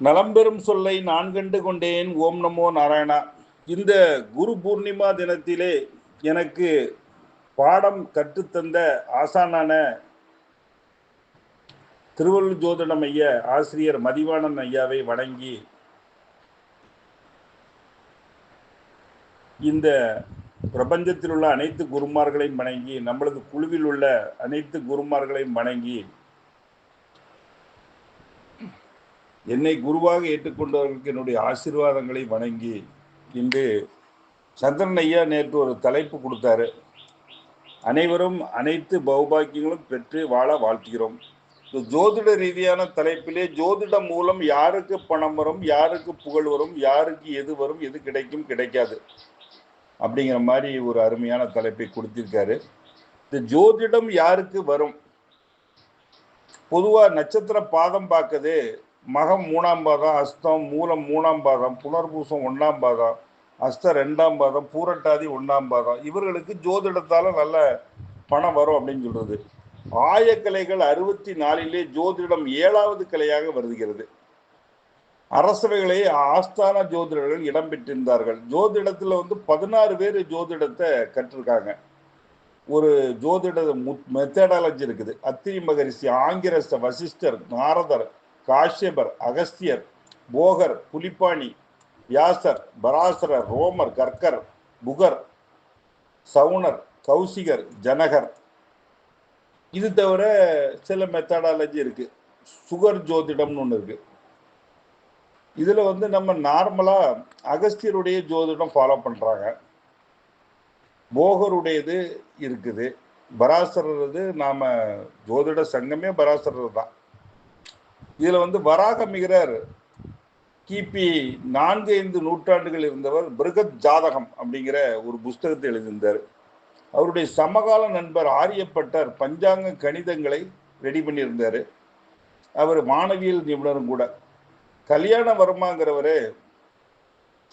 நலம்பெறும் சொல்லை நான் கண்டு கொண்டேன். ஓம் நமோ நாராயணா. இந்த குரு பூர்ணிமா தினத்திலே எனக்கு பாடம் கற்றுத்தந்த ஆசானான திருவள்ளு ஜோதிடம் ஐயா ஆசிரியர் மதிவாணன் ஐயாவை வணங்கி இந்த பிரபஞ்சத்தில் உள்ள அனைத்து குருமார்களையும் வணங்கி நம்மளது குழுவில் உள்ள அனைத்து குருமார்களையும் வணங்கி என்னை குருவாக ஏற்றுக்கொண்டவர்களுக்கு என்னுடைய ஆசீர்வாதங்களை வணங்கி இன்று சந்திரன் ஐயா நேற்று ஒரு தலைப்பு கொடுத்தாரு. அனைவரும் அனைத்து பௌபாக்கியங்களும் பெற்று வாழ வாழ்த்துகிறோம். இந்த ஜோதிட ரீதியான தலைப்பிலே ஜோதிடம் மூலம் யாருக்கு பணம் வரும் யாருக்கு புகழ் வரும் யாருக்கு எது வரும் எது கிடைக்கும் கிடைக்காது அப்படிங்கிற மாதிரி ஒரு அருமையான தலைப்பை கொடுத்திருக்காரு. இந்த ஜோதிடம் யாருக்கு வரும்? பொதுவாக நட்சத்திர பாதம் பார்க்குது மகம் மூணாம் பாதம் அஸ்தம் மூலம் மூணாம் பாதம் புனர்பூசம் ஒன்றாம் பாதம் அஸ்தம் ரெண்டாம் பாதம் பூரட்டாதி ஒன்றாம் பாதம் இவர்களுக்கு ஜோதிடத்தால் நல்ல பணம் வரும் அப்படின்னு சொல்கிறது ஆயக்கலைகள் அறுபத்தி நாலிலே ஜோதிடம் ஏழாவது கலையாக வருகிறது. அரசவைகளை ஆஸ்தான ஜோதிடர்கள் இடம்பெற்றிருந்தார்கள் ஜோதிடத்தில் வந்து பதினாறு பேர் ஜோதிடத்தை கற்றிருக்காங்க. ஒரு ஜோதிட மெத்தடாலஜி இருக்குது. அத்திரி மகரிஷி ஆங்கிரஸ்த வசிஷ்டர் நாரதர் காஷ்யபர் அகஸ்தியர் போகர் புலிப்பாணி வியாசர் பராசரர் ரோமர் கர்கர் புகர் சவுனர் கௌசிகர் ஜனகர். இது தவிர சில மெத்தடாலஜி இருக்கு. சுகர் ஜோதிடம்னு ஒன்று இருக்கு. இதில் வந்து நம்ம நார்மலாக அகஸ்தியருடைய ஜோதிடம் ஃபாலோ பண்ணுறாங்க போகருடையது இருக்குது. பராசரது நாம் ஜோதிட சங்கமே பராசரர் தான். இதில் வந்து வராக மிகரர் கிபி நான்கு ஐந்து நூற்றாண்டுகள் இருந்தவர் பிருகத் ஜாதகம் அப்படிங்கிற ஒரு புஸ்தகத்தை எழுதியிருந்தார். அவருடைய சமகால நண்பர் ஆரியப்பட்டர் பஞ்சாங்க கணிதங்களை ரெடி பண்ணியிருந்தார். அவர் மாணவியல் நிபுணரும் கூட. கல்யாண வர்மாங்கிறவர்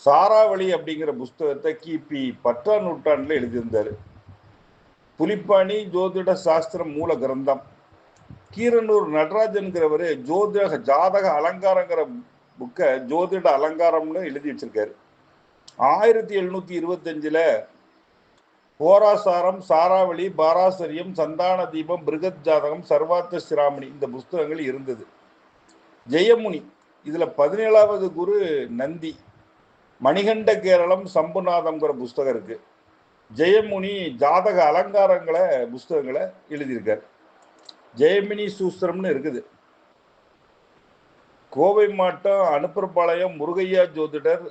சாராவளி அப்படிங்கிற புஸ்தகத்தை கிபி பத்தாம் நூற்றாண்டில் எழுதியிருந்தார். புலிப்பாணி ஜோதிட சாஸ்திரம் மூல கிரந்தம். கீரனூர் நடராஜன்கிறவரு ஜோதிட ஜாதக அலங்காரங்கிற புக்கை ஜோதிட அலங்காரம்னு எழுதி வச்சிருக்காரு. ஆயிரத்தி எழுநூத்தி இருபத்தஞ்சில் போராசாரம் சாராவளி பாராசரியம் சந்தான தீபம் பிருகத் ஜாதகம் சர்வார்த்த சிராமணி இந்த புஸ்தகங்கள் இருந்தது. ஜெயமுனி இதில் பதினேழாவது குரு நந்தி மணிகண்ட கேரளம் சம்புநாதம்ங்கிற புஸ்தகம் இருக்குது ஜெயமுனி ஜாதக அலங்காரங்களை புஸ்தகங்களை எழுதியிருக்காரு. ஜெயமினி சூஸ்திரம்னு இருக்குது. கோவை மாவட்டம் அனுப்பரப்பாளையம் முருகையா ஜோதிடர்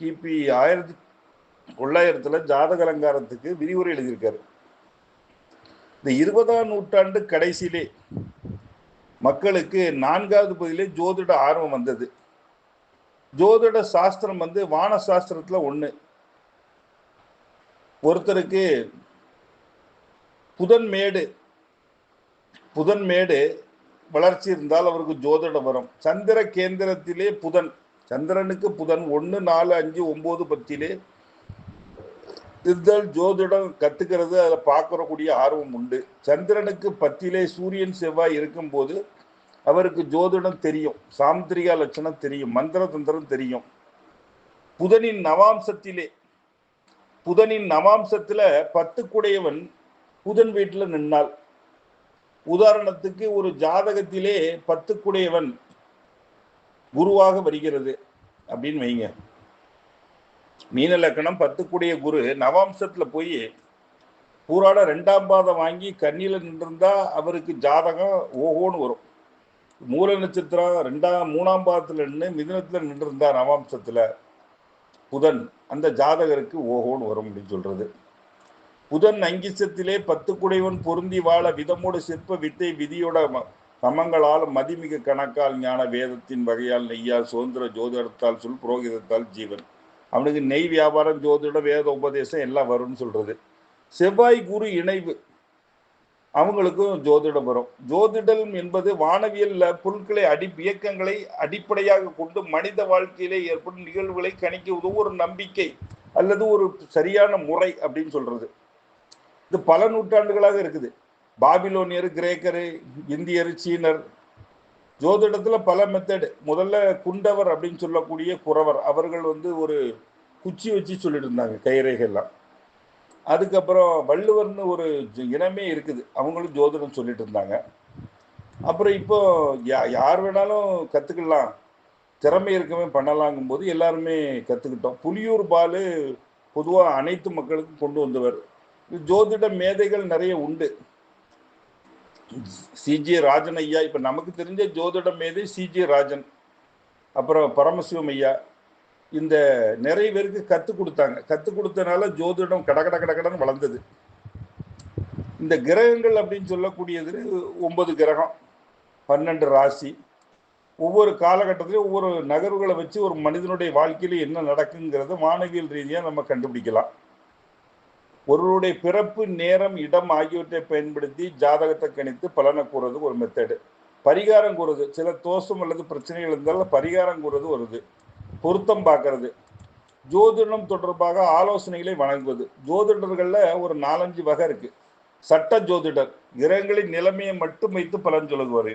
கிபி ஆயிரத்தி தொள்ளாயிரத்தில் ஜாதக அலங்காரத்துக்கு விரிவுரை எழுதியிருக்காரு. இந்த இருபதாம் நூற்றாண்டு கடைசியிலே மக்களுக்கு நான்காவது பகுதியிலே ஜோதிட ஆர்வம் வந்தது. ஜோதிட சாஸ்திரம் வந்து வான சாஸ்திரத்தில் ஒன்று ஒருத்தருக்கு புதன் மேடு புதன் மேடு வளர்ச்சி இருந்தால் அவருக்கு ஜோதிடம் வரும். சந்திர கேந்திரத்திலே புதன். சந்திரனுக்கு புதன். ஒன்று நாலு அஞ்சு ஒம்பது பத்திலே இருந்தால் ஜோதிடம் கத்துக்கிறது. அதை பார்க்கறக்கூடிய ஆர்வம் உண்டு. சந்திரனுக்கு பத்திலே சூரியன் செவ்வாய் இருக்கும்போது அவருக்கு ஜோதிடம் தெரியும். சாமுத்திரிகா லட்சணம் தெரியும். மந்திர தந்திரம் தெரியும். புதனின் நவாம்சத்திலே புதனின் நவாம்சத்தில் பத்துக்குடையவன் புதன் வீட்டில் நின்னால் உதாரணத்துக்கு ஒரு ஜாதகத்திலே பத்துக்குடையவன் குருவாக வருகிறது அப்படின்னு வைங்க. மீன லக்கணம் பத்துக்குடைய குரு நவாம்சத்துல போய் பூராட ரெண்டாம் பாதம் வாங்கி கண்ணியில் நின்றிருந்தா அவருக்கு ஜாதகம் ஓஹோன்னு வரும். மூல நட்சத்திரம் ரெண்டாம் மூணாம் பாதத்தில் நின்று மிதனத்தில் நின்றிருந்தா நவாம்சத்தில் புதன் அந்த ஜாதகருக்கு ஓஹோன்னு வரும் அப்படின்னு சொல்கிறது புதன் அங்கிசத்திலே பத்து குடைவன் பொருந்தி வாழ விதமோடு சிற்ப வித்தை விதியோட சமங்களால் மதிமிக கணக்கால் ஞான வேதத்தின் வகையால் நெய்யால் சுதந்திர ஜோதிடத்தால் சொல் புரோகிதத்தால் ஜீவன். அவனுக்கு நெய் வியாபாரம் ஜோதிட வேத உபதேசம் எல்லாம் வரும்னு சொல்றது. செவ்வாய் குரு இணைவு. அவங்களுக்கும் ஜோதிடம் வரும். ஜோதிடம் என்பது வானவியல்ல பொருட்களை அடி இயக்கங்களை அடிப்படையாக கொண்டு மனித வாழ்க்கையிலே ஏற்படும் நிகழ்வுகளை கணிக்க உதவும் ஒரு நம்பிக்கை அல்லது ஒரு சரியான முறை அப்படின்னு சொல்றது. இது பல நூற்றாண்டுகளாக இருக்குது. பாபிலோனியர் கிரேக்கரு இந்தியர் சீனர். ஜோதிடத்தில் பல மெத்தடு முதல்ல குண்டவர் அப்படின்னு சொல்லக்கூடிய குறவர் அவர்கள் வந்து ஒரு குச்சி வச்சு சொல்லிட்டு இருந்தாங்க கைரேகைலாம் அதுக்கப்புறம் வள்ளுவர்னு ஒரு ஜ- இனமே இருக்குது. அவங்களும் ஜோதிடம் சொல்லிட்டு இருந்தாங்க அப்புறம் இப்போ யா- யார் வேணாலும் கற்றுக்கலாம் திறமை இருக்கவே பண்ணலாங்கும் போது எல்லாருமே கற்றுக்கிட்டோம் புலியூர் பாலு பொதுவாக அனைத்து மக்களுக்கும் கொண்டு வந்தவர். ஜோதிட மேதைகள் நிறைய உண்டு. சிஜி ராஜன் ஐயா இப்ப நமக்கு தெரிஞ்ச ஜோதிட மேதை சிஜி ராஜன் அப்புறம் பரமசிவம் ஐயா இந்த நிறைய பேருக்கு கத்து கொடுத்தாங்க. கத்து கொடுத்தனால ஜோதிடம் கட கட கட வளர்ந்தது. இந்த கிரகங்கள் அப்படின்னு சொல்லக்கூடியது ஒன்பது கிரகம் பன்னெண்டு ராசி. ஒவ்வொரு காலகட்டத்திலையும் ஒவ்வொரு நகர்வுகளை வச்சு ஒரு மனிதனுடைய வாழ்க்கையில என்ன நடக்குங்கிறத வானவியல் ரீதியாக நம்ம கண்டுபிடிக்கலாம். ஒருவருடைய பிறப்பு நேரம் இடம் ஆகியவற்றை பயன்படுத்தி ஜாதகத்தை கணித்து பலனை கூறுறது ஒரு மெத்தடு பரிகாரம் கூறுறது. சில தோஷம் அல்லது பிரச்சனைகள் இருந்தாலும் பரிகாரம் கூறுறது வருது பொருத்தம் பார்க்கறது. ஜோதிடம் தொடர்பாக ஆலோசனைகளை வழங்குவது. ஜோதிடர்களில் ஒரு நாலஞ்சு வகை இருக்கு. சட்ட ஜோதிடர் கிரகங்களின் நிலைமையை மட்டும் வைத்து பலன் சொல்லுவார்.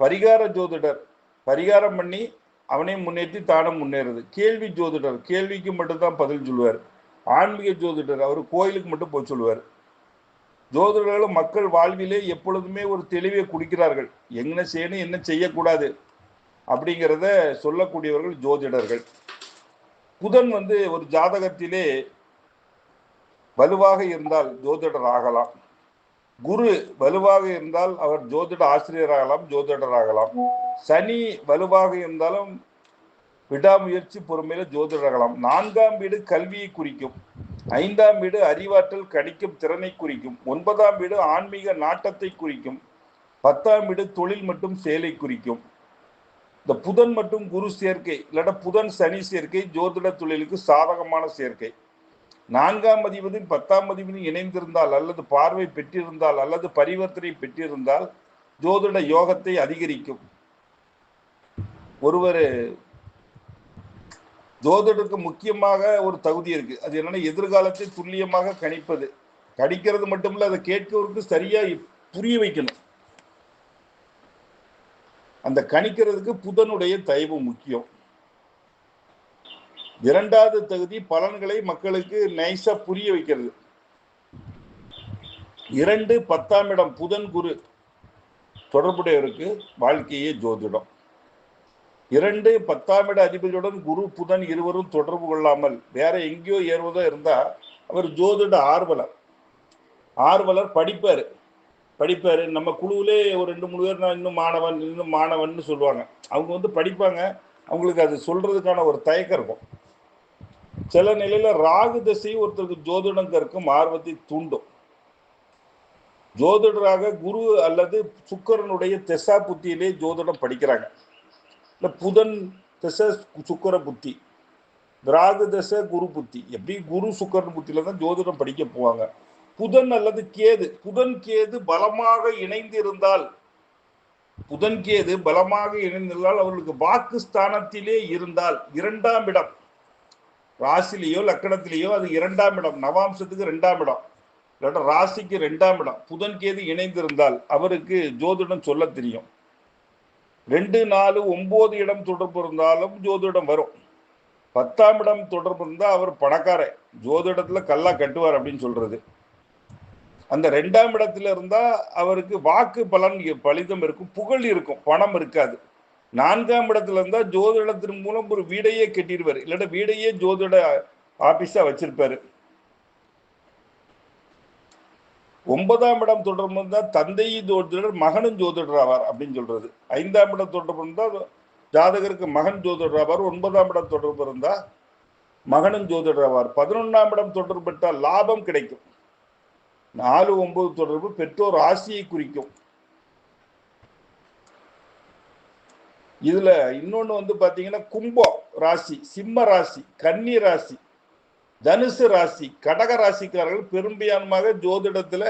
பரிகார ஜோதிடர் பரிகாரம் பண்ணி அவனையும் முன்னேற்றி தானும் முன்னேறுது. கேள்வி ஜோதிடர் கேள்விக்கு மட்டும்தான் பதில் சொல்லுவார். ஆன்மீக ஜோதிடர் அவர் கோயிலுக்கு மட்டும் போய் சொல்லுவார். ஜோதிடர்களும் மக்கள் வாழ்விலே எப்பொழுதுமே ஒரு தெளிவை குடிக்கிறார்கள். என்ன செய்யணும் என்ன செய்யக்கூடாது அப்படிங்கிறத சொல்லக்கூடியவர்கள் ஜோதிடர்கள். புதன் வந்து ஒரு ஜாதகத்திலே வலுவாக இருந்தால் ஜோதிடர் ஆகலாம். குரு வலுவாக இருந்தால் அவர் ஜோதிட ஆசிரியராகலாம் ஜோதிடர் ஆகலாம் சனி வலுவாக இருந்தாலும் விடாமுயற்சி பொறுமையில ஜோதிடகலாம் நான்காம் வீடு கல்வியை குறிக்கும். ஐந்தாம் வீடு அறிவாற்றல் கணிக்கும் திறனை குறிக்கும். ஒன்பதாம் வீடு ஆன்மீக நாட்டத்தை குறிக்கும். பத்தாம் வீடு தொழில் மற்றும் செயலை குறிக்கும். இந்த புதன் மற்றும் குரு சேர்க்கை இல்லாட்ட புதன் சனி சேர்க்கை ஜோதிட தொழிலுக்கு சாதகமான சேர்க்கை. நான்காம் அதிபதி பத்தாம் அதிபதி இணைந்திருந்தால் அல்லது பார்வை பெற்றிருந்தால் அல்லது பரிவர்த்தனை பெற்றிருந்தால் ஜோதிட யோகத்தை அதிகரிக்கும். ஒருவர் ஜோதிடருக்கு முக்கியமாக ஒரு தகுதி இருக்கு. அது என்னன்னா எதிர்காலத்தை துல்லியமாக கணிப்பது. கணிக்கிறது மட்டுமில்ல அதை கேட்கவருக்கு சரியா புரிய வைக்கணும். அந்த கணிக்கிறதுக்கு புதனுடைய தயவு முக்கியம். இரண்டாவது தகுதி பலன்களை மக்களுக்கு நைஸா புரிய வைக்கிறது. இரண்டு பத்தாம் இடம் புதன் குரு. தொடர்புடையவருக்கு வாழ்க்கையே ஜோதிடம். இரண்டு பத்தாம் இட அதிபதியுடன் குரு புதன் இருவரும் தொடர்பு கொள்ளாமல் வேற எங்கேயோ ஏறுவதோ இருந்தா அவர் ஜோதிட ஆர்வலர். ஆர்வலர் படிப்பார். படிப்பார். நம்ம குழுவிலே ஒரு ரெண்டு மூணு பேர் நான் இன்னும் மாணவன் இன்னும் மாணவன் சொல்லுவாங்க. அவங்க வந்து படிப்பாங்க. அவங்களுக்கு அது சொல்றதுக்கான ஒரு தயக்கம் இருக்கும். சில நிலையில ராகு திசை ஒருத்தருக்கு ஜோதிடம் கற்கும் ஆர்வத்தை தூண்டும். ஜோதிடராக குரு அல்லது சுக்கரனுடைய திசா புத்தியிலே ஜோதிடம் படிக்கிறாங்க. இல்லை புதன் திசை சுக்கர புத்தி ராகு திசை குரு புத்தி. எப்படி குரு சுக்கரன் புத்தியில தான் ஜோதிடம் படிக்க போவாங்க. புதன் அல்லது கேது. புதன் கேது பலமாக இணைந்து இருந்தால் புதன் கேது பலமாக இணைந்திருந்தால் அவர்களுக்கு வாக்கு ஸ்தானத்திலே இருந்தால் இரண்டாம் இடம். ராசிலேயோ லக்கணத்திலேயோ அது இரண்டாம் இடம். நவாம்சத்துக்கு ரெண்டாம் இடம். இல்லாட்டா ராசிக்கு ரெண்டாம் இடம். புதன் கேது இணைந்திருந்தால் அவருக்கு ஜோதிடம் சொல்ல தெரியும். ரெண்டு நாலு ஒம்பது இடம் தொடர்பு இருந்தாலும் ஜோதிடம் வரும். பத்தாம் இடம் தொடர்பு இருந்தால் அவர் பணக்காரன் ஜோதிடத்தில் கல்லா கட்டுவார் அப்படின்னு சொல்றது. அந்த ரெண்டாம் இடத்துல இருந்தால் அவருக்கு வாக்கு பலன் பலிதம் இருக்கும் புகழ் இருக்கும் பணம் இருக்காது. நான்காம் இடத்துல இருந்தால் ஜோதிடத்தின் மூலம் ஒரு வீடையே கட்டிடுவார். இல்லாட்ட வீடையே ஜோதிட ஆஃபீஸாக வச்சிருப்பாரு. ஒன்பதாம் இடம் தொடர்பு இருந்தால் தந்தையும் ஜோதிடர் மகனும் ஜோதிடர் ஆவார் அப்படின்னு சொல்றது. ஐந்தாம் இடம் தொடர்பு இருந்தால் ஜாதகருக்கு மகன் ஜோதிடர் ஆவார் ஒன்பதாம் இடம் தொடர்பு இருந்தால் மகனும் ஜோதிடர் ஆவார் பதினொன்றாம் இடம் தொடர்பு பெற்றால் லாபம் கிடைக்கும். நாலு ஒன்பது தொடர்பு பெற்றோர் ஆசியை குறிக்கும். இதுல இன்னொன்று வந்து பார்த்தீங்கன்னா கும்பம் ராசி சிம்ம ராசி கன்னி ராசி. தனுசு ராசி கடக ராசிக்காரர்கள் பெரும்பான்மையாக ஜோதிடத்தில்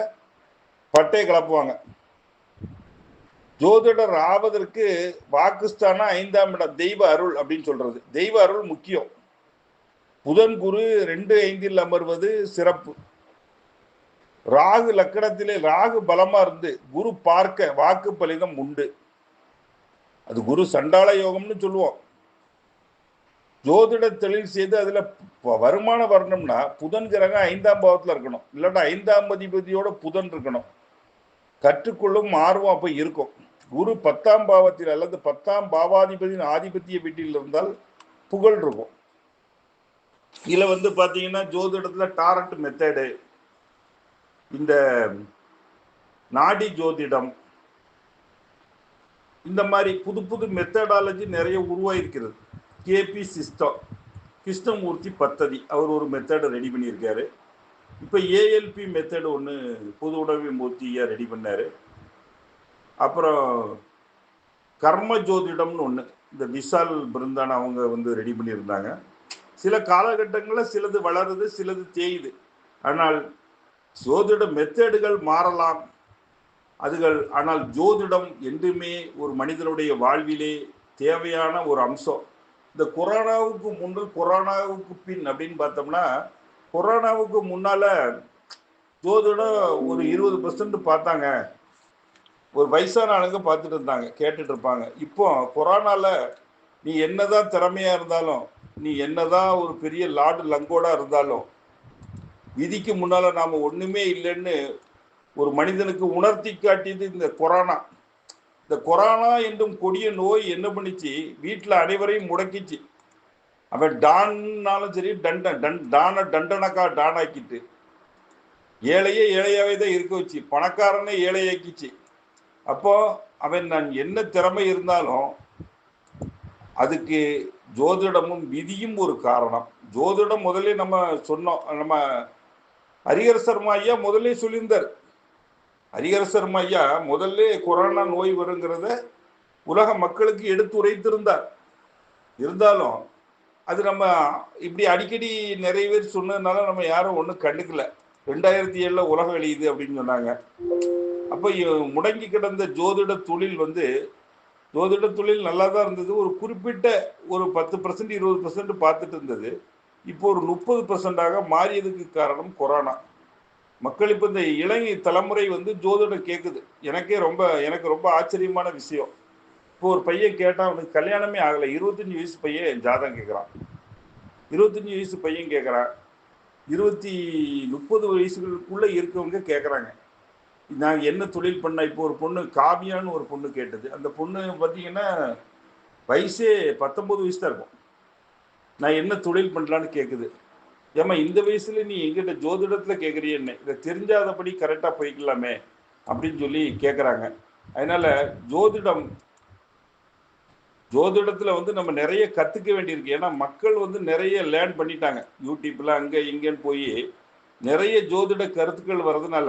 பட்டையை கலப்புவாங்க. ஜோதிடர் ஆவதற்கு வாக்குஸ்தானா ஐந்தாம் இடம் தெய்வ அருள் அப்படின்னு சொல்றது. தெய்வ அருள் முக்கியம். புதன் குரு ரெண்டு ஐந்தில் அமர்வது சிறப்பு. ராகு லக்கணத்திலே ராகு பலமா இருந்து குரு பார்க்க வாக்கு பலிதம் உண்டு. அது குரு சண்டாள யோகம்னு சொல்லுவோம். ஜோதிட தொழில் செய்து அதில் வருமானம் வரணும்னா புதன் கிரகம் ஐந்தாம் பாவத்தில் இருக்கணும். இல்லாட்டா ஐந்தாம் அதிபதியோட புதன் இருக்கணும். கற்றுக்கொள்ளும் ஆர்வம் அப்போ இருக்கும். குரு பத்தாம் பாவத்தில் அல்லது பத்தாம் பாவாதிபதியின் ஆதிபத்திய வீட்டில் இருந்தால் புகழ் இருக்கும். இதில் வந்து பார்த்தீங்கன்னா ஜோதிடத்தில் டாரட் மெத்தடு இந்த நாடி ஜோதிடம் இந்த மாதிரி புது புது மெத்தடாலஜி நிறைய உருவாயிருக்கிறது. கேபி சிஸ்டம் கிருஷ்ணமூர்த்தி பத்ததி அவர் ஒரு மெத்தடை ரெடி பண்ணியிருக்காரு. இப்போ ஏஎல்பி மெத்தடு ஒன்று புது உடவி மூர்த்தியாக ரெடி பண்ணார். அப்புறம் கர்ம ஜோதிடம்னு ஒன்று இந்த விஷால் பிருந்தான் அவங்க வந்து ரெடி பண்ணியிருந்தாங்க. சில காலகட்டங்களில் சிலது வளருது சிலது தேயுது. ஆனால் ஜோதிட மெத்தடுகள் மாறலாம். அதுகள் ஆனால் ஜோதிடம் என்றுமே ஒரு மனிதனுடைய வாழ்விலே தேவையான ஒரு அம்சம். இந்த கொரோனாவுக்கு முன்பு கொரோனாவுக்கு பின் அப்படின்னு பார்த்தோம்னா கொரோனாவுக்கு முன்னால ஜோதிடம் ஒரு இருபது பர்சன்ட் பார்த்தாங்க. ஒரு வயசான ஆளுங்க பார்த்துட்டு இருந்தாங்க கேட்டுட்டு இருப்பாங்க. இப்போ கொரோனால நீ என்னதான் திறமையா இருந்தாலும் நீ என்னதான் ஒரு பெரிய லார்டு லங்கோடா இருந்தாலும் விதிக்கு முன்னால நாம ஒண்ணுமே இல்லைன்னு ஒரு மனிதனுக்கு உணர்த்தி காட்டியது இந்த கொரோனா. இந்த கொரோனா என்றும் கொடிய நோய் என்ன பண்ணிச்சு? வீட்டில் அனைவரையும் முடக்கிச்சு. அவன் டான்னாலும் சரி டண்டன் டன் டானை டண்டனக்கா டானாக்கிட்டு. ஏழையே ஏழையாவே தான் இருக்க வச்சு. பணக்காரனே ஏழையாக்கிச்சு. அப்போ அவன் நான் என்ன திறமை இருந்தாலும் அதுக்கு ஜோதிடமும் விதியும் ஒரு காரணம். ஜோதிடம் முதலே நம்ம சொன்னோம் நம்ம ஹரிஹர் சர்மா ஐயா முதலே சொல்லியிருந்தார். ஹரிஹர சர்மா ஐயா முதல்ல கொரோனா நோய் வருங்கிறத உலக மக்களுக்கு எடுத்து உரைத்திருந்தார். இருந்தாலும் அது நம்ம இப்படி அடிக்கடி நிறைய பேர் சொன்னதுனால நம்ம யாரும் ஒன்றும் கண்டுக்கல. ரெண்டாயிரத்தி ஏழில் உலகம் அழியுது அப்படின்னு சொன்னாங்க. அப்போ முடங்கி கிடந்த ஜோதிட தொழில் வந்து ஜோதிட தொழில் நல்லா தான் இருந்தது. ஒரு குறிப்பிட்ட ஒரு பத்து பர்சன்ட் இருபது பர்சன்ட் பார்த்துட்டு இருந்தது. இப்போ ஒரு முப்பது பர்சன்டாக மாறியதுக்கு காரணம் கொரோனா. மக்கள் இப்போ இந்த இளைஞ தலைமுறை வந்து ஜோதிடம் கேட்குது எனக்கே ரொம்ப எனக்கு ரொம்ப ஆச்சரியமான விஷயம். இப்போ ஒரு பையன் கேட்டால் அவனுக்கு கல்யாணமே ஆகலை. இருபத்தஞ்சி வயசு பையன் ஜாதகம் கேட்குறான் இருபத்தஞ்சி வயசு பையன் கேட்குறான் இருபத்தி முப்பது வயசுகளுக்குள்ளே இருக்கவங்க கேட்குறாங்க நாங்கள் என்ன தொழில் பண்ண இப்போ ஒரு பொண்ணு காவியான்னு ஒரு பொண்ணு கேட்டது. அந்த பொண்ணு பார்த்தீங்கன்னா வயசே பத்தொம்போது வயசு தான் இருக்கும். நான் என்ன தொழில் பண்ணலான்னு கேட்குது ஏம்மா இந்த வயசுல நீ எங்கிட்ட ஜோதிடத்துல கேட்குறிய என்ன? இதை தெரிஞ்சாதபடி கரெக்டாக போய்க்கலாமே அப்படின்னு சொல்லி கேட்குறாங்க அதனால ஜோதிடம் ஜோதிடத்தில் வந்து நம்ம நிறைய கற்றுக்க வேண்டியிருக்கு. ஏன்னா மக்கள் வந்து நிறைய லேர்ன் பண்ணிட்டாங்க. யூடியூப்பில் அங்கே இங்கேன்னு போய் நிறைய ஜோதிட கருத்துக்கள் வர்றதுனால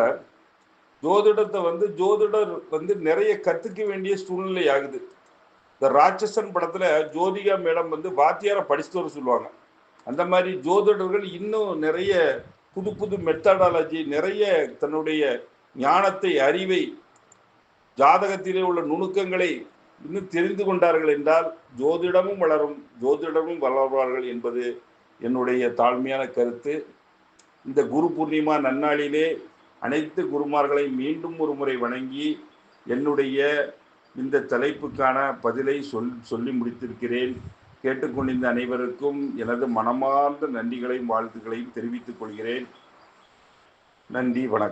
ஜோதிடத்தை வந்து ஜோதிடர் வந்து நிறைய கற்றுக்க வேண்டிய சூழ்நிலை ஆகுது. இந்த ராட்சசன் படத்தில் ஜோதிகா மேடம் வந்து வாத்தியாரை படிச்சுட்டு வர சொல்லுவாங்க. அந்த மாதிரி ஜோதிடர்கள் இன்னும் நிறைய புது புது மெத்தடாலஜி நிறைய தன்னுடைய ஞானத்தை அறிவை ஜாதகத்திலே உள்ள நுணுக்கங்களை இன்னும் தெரிந்து கொண்டார்கள் என்றால் ஜோதிடமும் வளரும் ஜோதிடமும் வளர்வார்கள் என்பது என்னுடைய தாழ்மையான கருத்து. இந்த குரு பூர்ணிமா நன்னாளிலே அனைத்து குருமார்களை மீண்டும் ஒரு முறை வணங்கி என்னுடைய இந்த தலைப்புக்கான பதிலை சொல் சொல்லி முடித்திருக்கிறேன். கேட்டுக்கொண்டிருந்த அனைவருக்கும் எனது மனமார்ந்த நன்றிகளையும் வாழ்த்துக்களையும் தெரிவித்துக் கொள்கிறேன். நன்றி வணக்கம்.